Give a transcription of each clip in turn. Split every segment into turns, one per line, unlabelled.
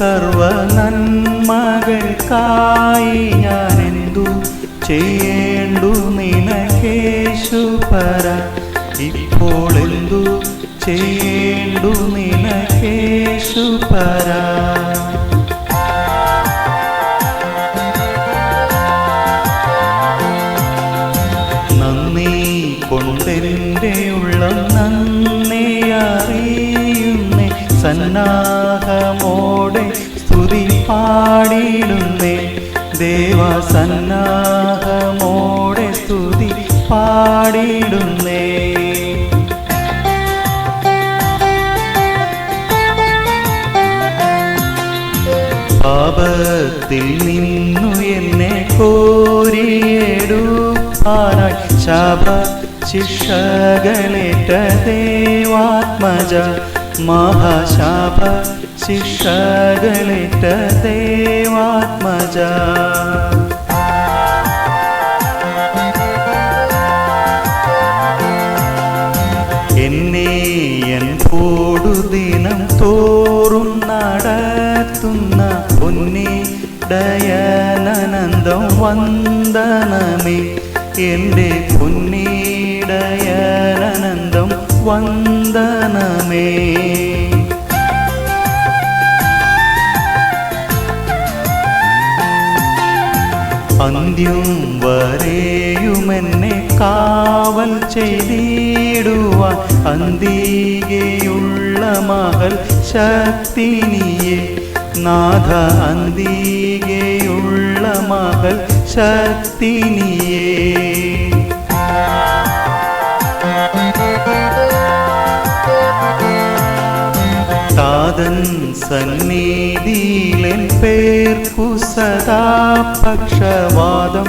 സർവ നന്മകൾക്കായി ഞാൻ എന്തു ചെയ്യേണ്ടു നിനക്കേശു പര ഇപ്പോൾ എന്തു ചെയ്യേണ്ടു നിനക്കേശു പര കൊണ്ടെന്റെ ഉള്ളം നന്ദി അറിയുന്നേ. സന്നാഹമോടെ സ്തുതി പാടിടുന്നേ. ദേവസന്നാഹമോടെ സ്തുതി പാടിടുന്നേ. പാപത്തിൽ നിന്നു എന്നെ കോരിയെടുപ്പാനായി ശാപ ശിക്ഷകളേറ്റ ദേവാത്മജ. മഹാശാപ ശിക്ഷകളിട്ട ദേവാത്മജ. എന്നെ എൻ പോടു ദിനം തോറും നടത്തുന്ന പൊന്നി ഡയനനന്ദം വന്ദനമേ. എന്റെ പൊന്നിടയനന്ദം വന്ദനമേ അന്ത്യം വരെയുമെന്നെ കാവൽ ചെയ്തിടുവാൻ അന്തികയുള്ള മകൾ ശക്തിനിയെ. നാഥ അന്തികയുള്ള മകൾ ശക്തിനിയേ. താതൻ സന്നിധിയിലെൻ പേർക്കു സദാ പക്ഷവാദം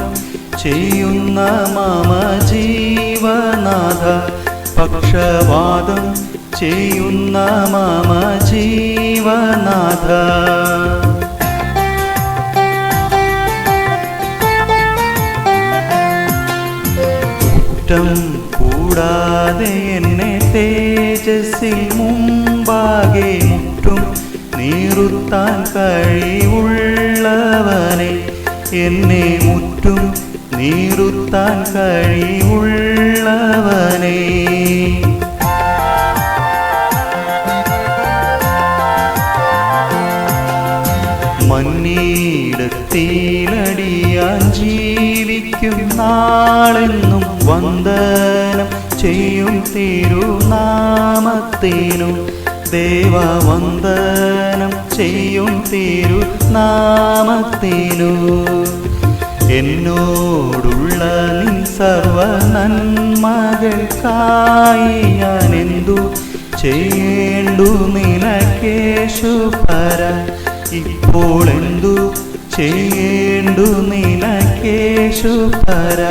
ചെയ്യുന്ന മമ ജീവനാഥ പക്ഷവാദം ചെയ്യുന്ന മമ ജീവനാഥ കുറ്റം കൂടാതെ എന്നെ തേജസ്സിൽ മുമ്പാകെ മുട്ടും നീറുത്താൻ കഴിവുള്ളവനെ എന്നെ മുറ്റും നീറുത്താൻ കഴിവുള്ളവനെ. മണ്ണീടത്തിലടിയാൻ ജീവിക്കും നാളെന്നും വന്ദനം ചെയ്യും തിരുനാമത്തിനു. ദേവ വന്ദനം ചെയ്യും തിരുനാമത്തിനു എന്നോടുള്ള നിൻ സർവ നന്മകൾക്കായി ഞാൻ എന്തു ചെയ്യേണ്ടു നിനക്കേശു പര. ഇപ്പോൾ എന്തു ചെയ്യേണ്ടു നിനക്കേശു പര.